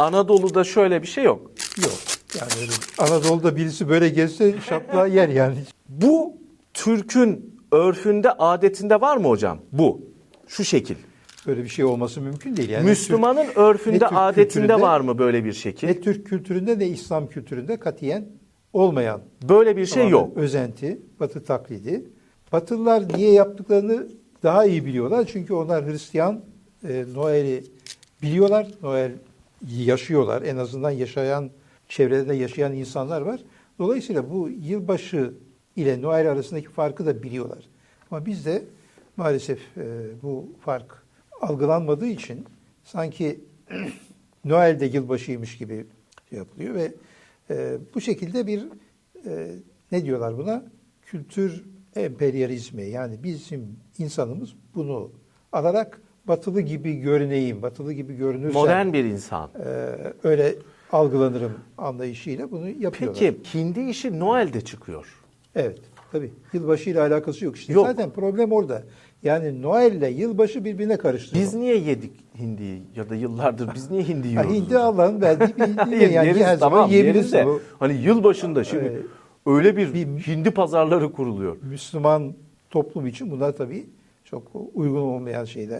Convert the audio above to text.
Anadolu'da şöyle bir şey yok. Yok. Yani öyle Anadolu'da birisi böyle gezse şaplığa yer yani. Bu Türk'ün örfünde, adetinde var mı hocam? Bu. Şu şekil. Böyle bir şey olması mümkün değil. Yani Müslümanın ne örfünde, Türk adetinde var mı böyle bir şekil? Ne Türk kültüründe ne İslam kültüründe katiyen olmayan Böyle bir şey yok. Özenti, Batı taklidi. Batılılar niye yaptıklarını daha iyi biliyorlar. Çünkü onlar Hristiyan, e, Noel'i biliyorlar. Noel yaşıyorlar. En azından yaşayan, çevrede yaşayan insanlar var. Dolayısıyla bu yılbaşı ile Noel arasındaki farkı da biliyorlar. Ama bizde maalesef e, bu fark algılanmadığı için sanki Noel de yılbaşıymış gibi şey yapılıyor ve e, bu şekilde bir e, ne diyorlar buna? Kültür emperyalizmi yani bizim insanımız bunu alarak batılı gibi görüneyim, batılı gibi görünürsem Modern bir insan. e, öyle algılanırım anlayışıyla bunu yapıyorlar. Peki hindi işi Noel'de çıkıyor. Evet, tabii. Yılbaşı ile alakası yok işte. Yok. Zaten problem orada. Yani Noel ile yılbaşı birbirine karıştırıyor. Biz niye yedik hindiyi ya da yıllardır biz niye hindi yiyoruz? hindi Allah'ın verdiği bir hindi Hayır, yani yeriz, her zaman tamam, yeriz yiyebilirsin. de. Bu Hani yılbaşında şimdi Evet. öyle bir, Bir- hindi pazarları kuruluyor. Müslüman toplum için bunlar tabii çok uygun olmayan şeyler.